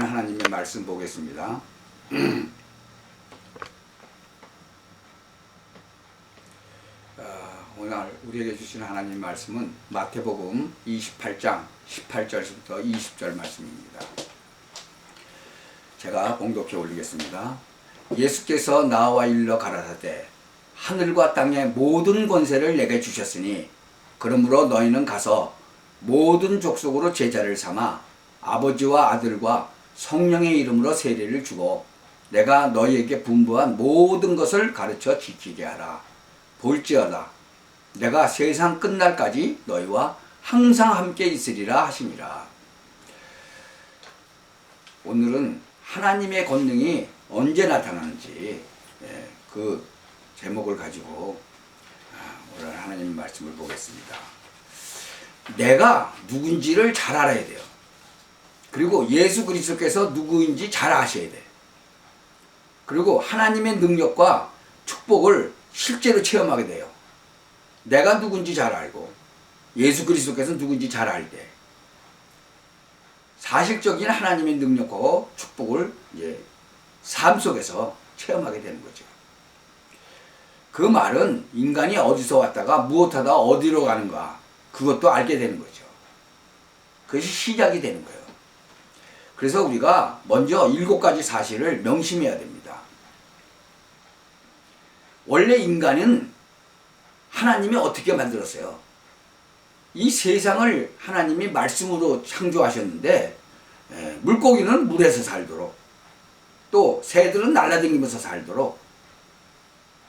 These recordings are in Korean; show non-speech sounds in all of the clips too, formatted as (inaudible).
주시는 하나님의 말씀 보겠습니다. 어, (clears throat) 오늘 우리에게 주시는 하나님 말씀은 마태복음 28장 18절부터 20절 말씀입니다. 제가 봉독해 올리겠습니다. 예수께서 나와 일러 가라사대 하늘과 땅의 모든 권세를 내게 주셨으니 그러므로 너희는 가서 모든 족속으로 제자를 삼아 아버지와 아들과 성령의 이름으로 세례를 주고 내가 너희에게 분부한 모든 것을 가르쳐 지키게 하라. 볼지어다. 내가 세상 끝날까지 너희와 항상 함께 있으리라 하시니라. 오늘은 하나님의 권능이 언제 나타나는지 예, 그 제목을 가지고 아, 오늘 하나님 말씀을 보겠습니다. 내가 누군지를 잘 알아야 돼요. 그리고 예수 그리스도께서 누구인지 잘 아셔야 돼. 그리고 하나님의 능력과 축복을 실제로 체험하게 돼요. 내가 누군지 잘 알고 예수 그리스도께서 누군지 잘알때 사실적인 하나님의 능력과 축복을 이제 삶 속에서 체험하게 되는 거죠. 그 말은 인간이 어디서 왔다가 무엇하다 어디로 가는가 그것도 알게 되는 거죠. 그것이 시작이 되는 거예요. 그래서 우리가 먼저 일곱 가지 사실을 명심해야 됩니다. 원래 인간은 하나님이 어떻게 만들었어요? 이 세상을 하나님이 말씀으로 창조하셨는데 에, 물고기는 물에서 살도록 또 새들은 날아다니면서 살도록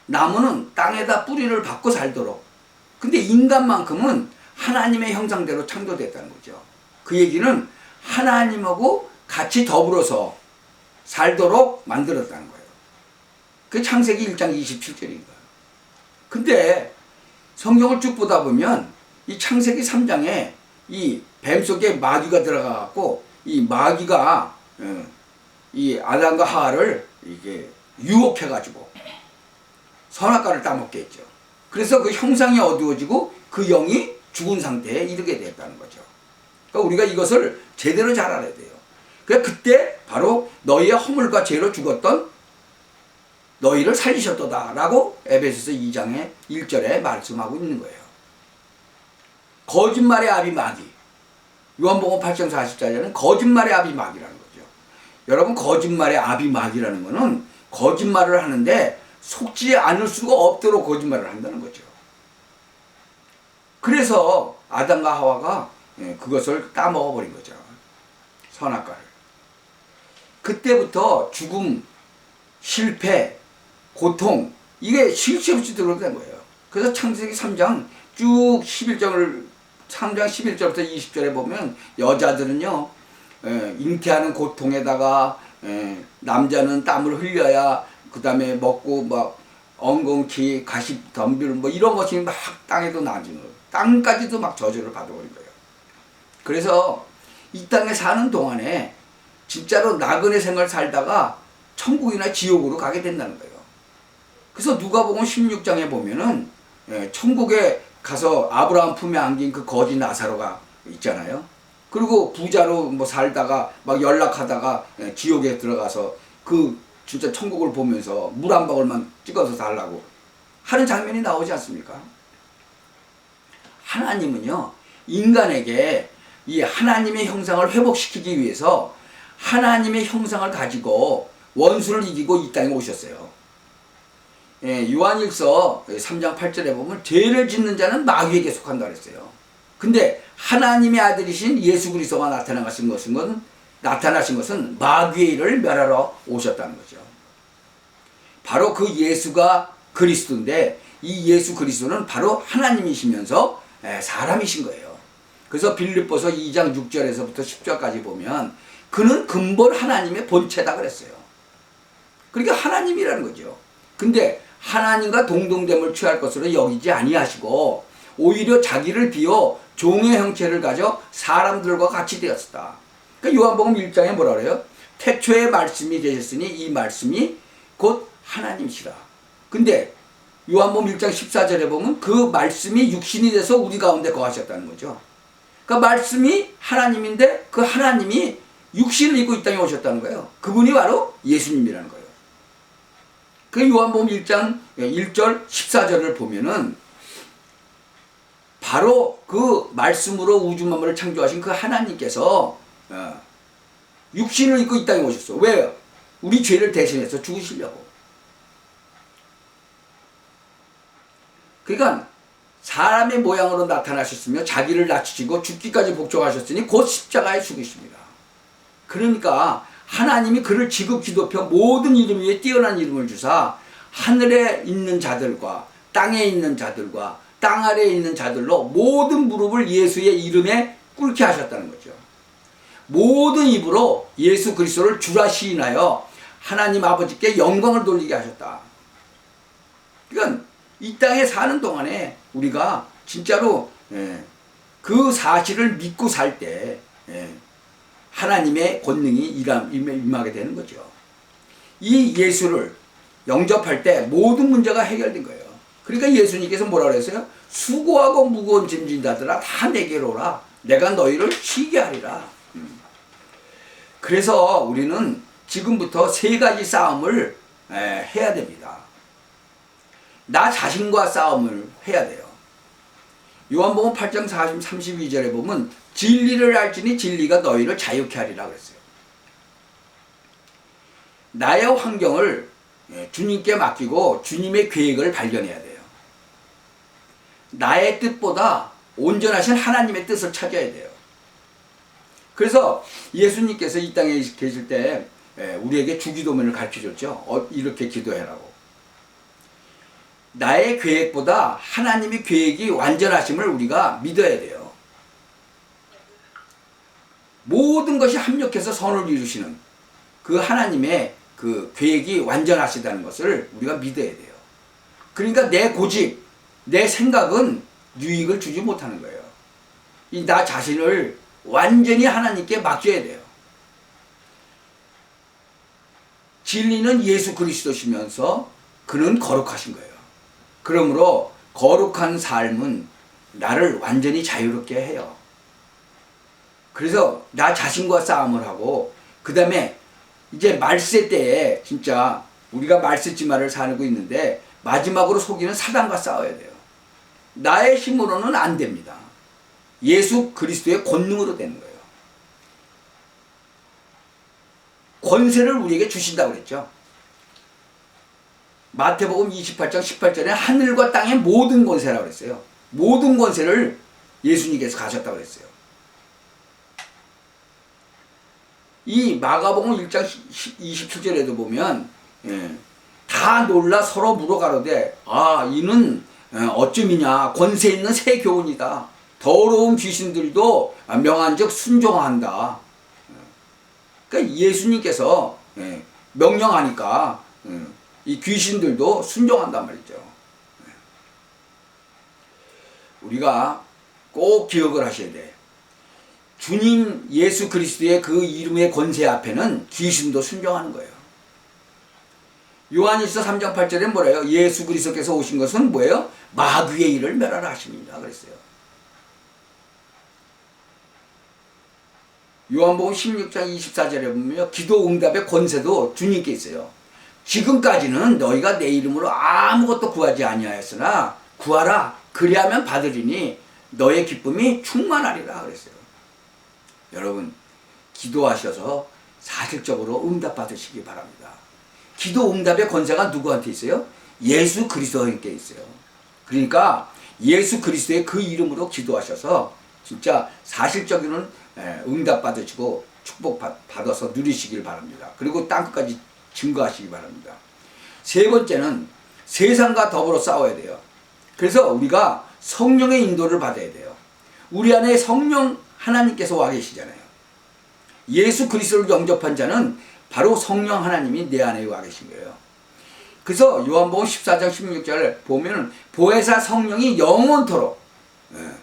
나무는 땅에다 뿌리를 받고 살도록 근데 인간만큼은 하나님의 형상대로 창조됐다는 거죠. 그 얘기는 하나님하고 같이 더불어서 살도록 만들었다는 거예요. 그 창세기 1장 27절인 거예요. 근데 성경을 쭉 보다 보면 이 창세기 3장에 이 뱀 속에 마귀가 들어가갖고 이 마귀가 어, 이 아담과 하와를 이게 유혹해가지고 선악과를 따먹게 했죠. 그래서 그 형상이 어두워지고 그 영이 죽은 상태에 이르게 됐다는 거죠. 그러니까 우리가 이것을 제대로 잘 알아야 돼요. 그래 그때 바로 너희의 허물과 죄로 죽었던 너희를 살리셨도다라고 에베소서 2장의 1절에 말씀하고 있는 거예요. 거짓말의 아비 마귀. 요한복음 8장 40절에는 거짓말의 아비 마귀라는 거죠. 여러분 거짓말의 아비 마귀라는 거는 거짓말을 하는데 속지 않을 수가 없도록 거짓말을 한다는 거죠. 그래서 아담과 하와가 예, 그것을 따먹어 버린 거죠. 선악과를. 그때부터 죽음, 실패, 고통 이게 쉴새 없이 들어오는 거예요. 그래서 창세기 3장 쭉 11장을 3장 11절부터 20절에 보면 여자들은요 에, 잉태하는 고통에다가 에, 남자는 땀을 흘려야 그 다음에 먹고 막 엉겅퀴 가시 덤빌 뭐 이런 것이 막 땅에도 나지는. 땅까지도 막 저주를 받아버린 거예요. 그래서 이 땅에 사는 동안에 진짜로 나그네 생활 살다가 천국이나 지옥으로 가게 된다는 거예요. 그래서 누가복음 16장에 보면은 예, 천국에 가서 아브라함 품에 안긴 그 거지 나사로가 있잖아요. 그리고 부자로 뭐 살다가 막 연락하다가 예, 지옥에 들어가서 그 진짜 천국을 보면서 물 한 방울만 찍어서 달라고 하는 장면이 나오지 않습니까? 하나님은요, 인간에게 이 하나님의 형상을 회복시키기 위해서 하나님의 형상을 가지고 원수를 이기고 이 땅에 오셨어요. 예, 요한일서 3장 8절에 보면 죄를 짓는 자는 마귀에게 속한다 그랬어요. 근데 하나님의 아들이신 예수 그리스도가 나타나신 것은 나타나신 것은 마귀의 일을 멸하러 오셨다는 거죠. 바로 그 예수가 그리스도인데 이 예수 그리스도는 바로 하나님이시면서 예, 사람이신 거예요. 그래서 빌립보서 2장 6절에서부터 10절까지 보면 그는 근본 하나님의 본체다 그랬어요. 그러니까 하나님이라는 거죠. 근데 하나님과 동등됨을 취할 것으로 여기지 아니하시고 오히려 자기를 비워 종의 형체를 가져 사람들과 같이 되었다. 그러니까 요한복음 1장에 뭐라 그래요? 태초에 말씀이 계셨으니 이 말씀이 곧 하나님이시라. 근데 요한복음 1장 14절에 보면 그 말씀이 육신이 돼서 우리 가운데 거하셨다는 거죠. 그 말씀이 하나님인데 그 하나님이 육신을 입고 이 땅에 오셨다는 거예요. 그분이 바로 예수님이라는 거예요. 그 요한복음 1장 1절 14절을 보면은 바로 그 말씀으로 우주 만물을 창조하신 그 하나님께서 어, 육신을 입고 이 땅에 오셨어. 왜요? 우리 죄를 대신해서 죽으시려고. 그러니까 사람의 모양으로 나타나셨으며 자기를 낮추시고 죽기까지 복종하셨으니 곧 십자가에 죽으십니다. 그러니까 하나님이 그를 지극히 높여 모든 이름 위에 뛰어난 이름을 주사 하늘에 있는 자들과 땅에 있는 자들과 땅 아래에 있는 자들로 모든 무릎을 예수의 이름에 꿇게 하셨다는 거죠. 모든 입으로 예수 그리스도를 주라 시인하여 하나님 아버지께 영광을 돌리게 하셨다. 그러니까 이 땅에 사는 동안에 우리가 진짜로 예, 그 사실을 믿고 살때 예, 하나님의 권능이 임하게 되는 거죠. 이 예수를 영접할 때 모든 문제가 해결된 거예요. 그러니까 예수님께서 뭐라 그랬어요? 수고하고 무거운 짐진 자들아 다 내게로 오라. 내가 너희를 쉬게 하리라. 음. 그래서 우리는 지금부터 세 가지 싸움을 해야 됩니다. 나 자신과 싸움을 해야 돼요. 요한복음 8장 40, 32절에 보면 진리를 알지니 진리가 너희를 자유케 하리라 그랬어요. 나의 환경을 예, 주님께 맡기고 주님의 계획을 발견해야 돼요. 나의 뜻보다 온전하신 하나님의 뜻을 찾아야 돼요. 그래서 예수님께서 이 땅에 계실 때 예, 우리에게 주기도문을 가르쳐 줬죠. 어, 이렇게 기도해라고. 나의 계획보다 하나님의 계획이 완전하심을 우리가 믿어야 돼요. 모든 것이 합력해서 선을 이루시는 그 하나님의 그 계획이 완전하시다는 것을 우리가 믿어야 돼요. 그러니까 내 고집, 내 생각은 유익을 주지 못하는 거예요. 이 나 자신을 완전히 하나님께 맡겨야 돼요. 진리는 예수 그리스도시면서 그는 거룩하신 거예요. 그러므로 거룩한 삶은 나를 완전히 자유롭게 해요. 그래서 나 자신과 싸움을 하고 그 다음에 이제 말세 때에 진짜 우리가 말세지마를 살고 있는데 마지막으로 속이는 사단과 싸워야 돼요. 나의 힘으로는 안 됩니다. 예수 그리스도의 권능으로 되는 거예요. 권세를 우리에게 주신다고 그랬죠. 마태복음 28장 18절에 하늘과 땅의 모든 권세라고 그랬어요. 모든 권세를 예수님께서 가셨다고 그랬어요. 이 마가복음 1장 27절에도 보면 예, 다 놀라 서로 물어가로되 아 이는 예, 어쯤이냐 권세 있는 새 교훈이다. 더러운 귀신들도 명한즉 순종한다. 그러니까 예수님께서 예, 명령하니까 예, 이 귀신들도 순종한단 말이죠. 우리가 꼭 기억을 하셔야 돼. 주님 예수 그리스도의 그 이름의 권세 앞에는 귀신도 순종하는 거예요. 요한일서 3장 8절에 뭐래요? 예수 그리스도께서 오신 것은 뭐예요? 마귀의 일을 멸하라 하십니다. 그랬어요. 요한복음 16장 24절에 보면 기도 응답의 권세도 주님께 있어요. 지금까지는 너희가 내 이름으로 아무것도 구하지 아니하였으나 구하라 그리하면 받으리니 너의 기쁨이 충만하리라 그랬어요. 여러분 기도하셔서 사실적으로 응답 받으시기 바랍니다. 기도 응답의 권세가 누구한테 있어요? 예수 그리스도께 있어요. 그러니까 예수 그리스도의 그 이름으로 기도하셔서 진짜 사실적인 응답 받으시고 축복 받아서 누리시길 바랍니다. 그리고 땅끝까지 증거하시기 바랍니다. 세 번째는 세상과 더불어 싸워야 돼요. 그래서 우리가 성령의 인도를 받아야 돼요. 우리 안에 성령 하나님께서 와 계시잖아요. 예수 그리스도를 영접한 자는 바로 성령 하나님이 내 안에 와 계신 거예요. 그래서 요한복음 14장 16절 보면 보혜사 성령이 영원토록 예.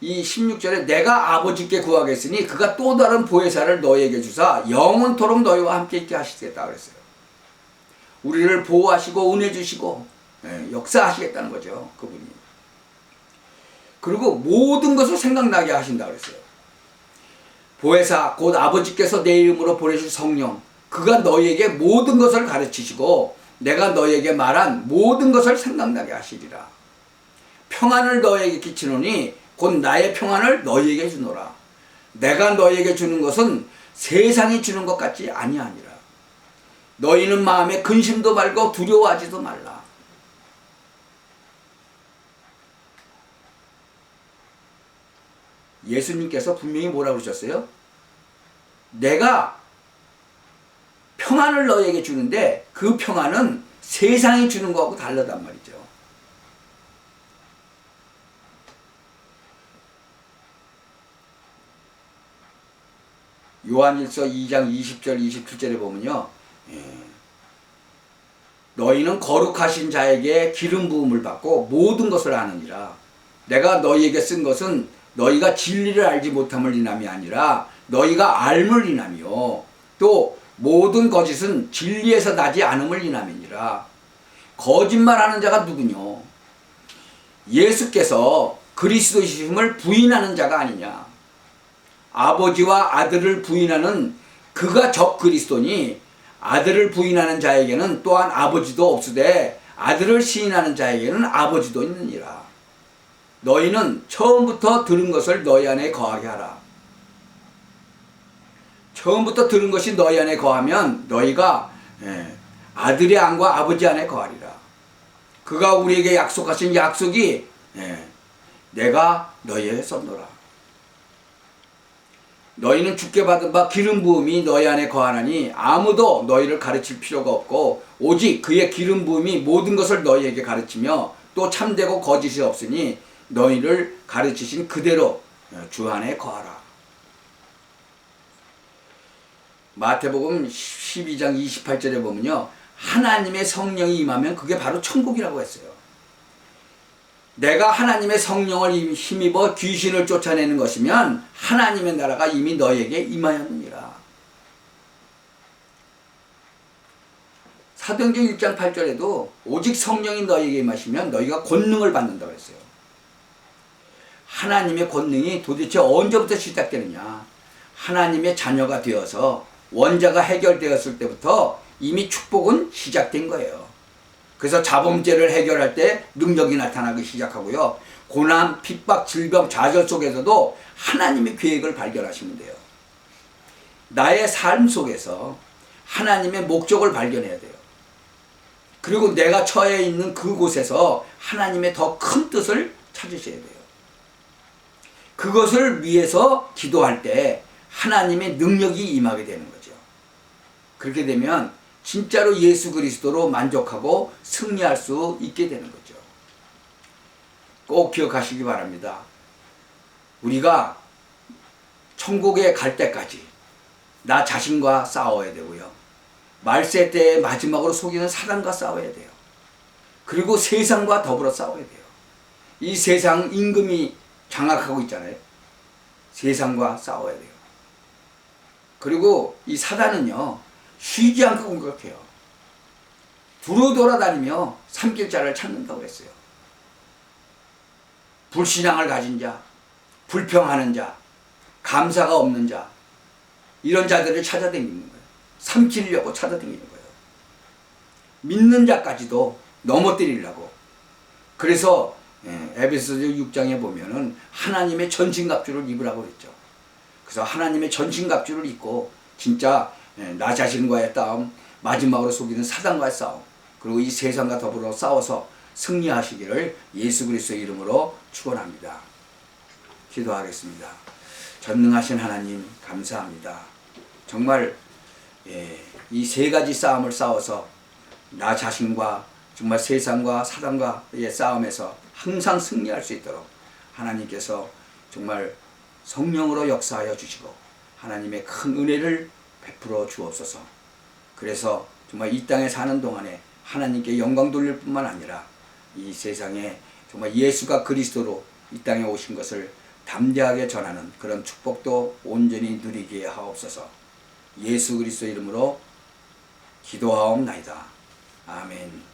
이 16절에 내가 아버지께 구하겠으니 그가 또 다른 보혜사를 너에게 주사 영원토록 너희와 함께 있게 하시겠다 그랬어요. 우리를 보호하시고 은혜 주시고 예, 역사하시겠다는 거죠. 그분이. 그리고 모든 것을 생각나게 하신다 그랬어요. 보혜사 곧 아버지께서 내 이름으로 보내실 성령 그가 너희에게 모든 것을 가르치시고 내가 너희에게 말한 모든 것을 생각나게 하시리라. 평안을 너희에게 끼치노니 곧 나의 평안을 너희에게 주노라. 내가 너희에게 주는 것은 세상이 주는 것 같지 아니하니라. 너희는 마음에 근심도 말고 두려워하지도 말라. 예수님께서 분명히 뭐라고 그러셨어요? 내가 평안을 너희에게 주는데 그 평안은 세상이 주는 거하고 다르단 말이죠. 요한일서 2장 20절 27절에 보면요. 예. 너희는 거룩하신 자에게 기름 부음을 받고 모든 것을 아느니라. 내가 너희에게 쓴 것은 너희가 진리를 알지 못함을 인함이 아니라 너희가 알물 인함이요. 또 모든 거짓은 진리에서 나지 않음을 인함이니라. 거짓말하는 자가 누구뇨? 예수께서 그리스도이심을 부인하는 자가 아니냐? 아버지와 아들을 부인하는 그가 적 그리스도니 아들을 부인하는 자에게는 또한 아버지도 없으되 아들을 시인하는 자에게는 아버지도 있느니라. 너희는 처음부터 들은 것을 너희 안에 거하게 하라. 처음부터 들은 것이 너희 안에 거하면 너희가 예, 아들의 안과 아버지 안에 거하리라. 그가 우리에게 약속하신 약속이 예, 내가 너희에게 썼노라. 너희는 죽게 받은 바 기름 부음이 너희 안에 거하나니 아무도 너희를 가르칠 필요가 없고 오직 그의 기름 부음이 모든 것을 너희에게 가르치며 또 참되고 거짓이 없으니 너희를 가르치신 그대로 주 안에 거하라. 마태복음 12장 28절에 보면요. 하나님의 성령이 임하면 그게 바로 천국이라고 했어요. 내가 하나님의 성령을 힘입어 귀신을 쫓아내는 것이면 하나님의 나라가 이미 너에게 임하였느니라. 사도행전 1장 8절에도 오직 성령이 너에게 임하시면 너희가 권능을 받는다고 했어요. 하나님의 권능이 도대체 언제부터 시작되느냐? 하나님의 자녀가 되어서 원자가 해결되었을 때부터 이미 축복은 시작된 거예요. 그래서 자범죄를 해결할 때 능력이 나타나기 시작하고요. 고난, 핍박, 질병, 좌절 속에서도 하나님의 계획을 발견하시면 돼요. 나의 삶 속에서 하나님의 목적을 발견해야 돼요. 그리고 내가 처해 있는 그곳에서 하나님의 더 큰 뜻을 찾으셔야 돼요. 그것을 위해서 기도할 때 하나님의 능력이 임하게 되는 거죠. 그렇게 되면 진짜로 예수 그리스도로 만족하고 승리할 수 있게 되는 거죠. 꼭 기억하시기 바랍니다. 우리가 천국에 갈 때까지 나 자신과 싸워야 되고요. 말세 때의 마지막으로 속이는 사단과 싸워야 돼요. 그리고 세상과 더불어 싸워야 돼요. 이 세상 임금이 장악하고 있잖아요. 세상과 싸워야 돼요. 그리고 이 사단은요, 쉬지 않고 공격해요. 두루 돌아다니며 삼길자를 찾는다고 했어요. 불신앙을 가진 자, 불평하는 자, 감사가 없는 자, 이런 자들을 찾아다니는 거예요. 삼키려고 찾아다니는 거예요. 믿는 자까지도 넘어뜨리려고. 그래서 예, 에베소서 6장에 보면은 하나님의 전신갑주를 입으라고 그랬죠. 그래서 하나님의 전신갑주를 입고 진짜 예, 나 자신과의 싸움, 마지막으로 속이는 사단과의 싸움, 그리고 이 세상과 더불어 싸워서 승리하시기를 예수 그리스도의 이름으로 축원합니다. 기도하겠습니다. 전능하신 하나님 감사합니다. 정말 예, 이 세 가지 싸움을 싸워서 나 자신과 정말 세상과 사단과의 싸움에서 항상 승리할 수 있도록 하나님께서 정말 성령으로 역사하여 주시고 하나님의 큰 은혜를 베풀어 주옵소서. 그래서 정말 이 땅에 사는 동안에 하나님께 영광 돌릴 뿐만 아니라 이 세상에 정말 예수가 그리스도로 이 땅에 오신 것을 담대하게 전하는 그런 축복도 온전히 누리게 하옵소서. 예수 그리스도 이름으로 기도하옵나이다. 아멘.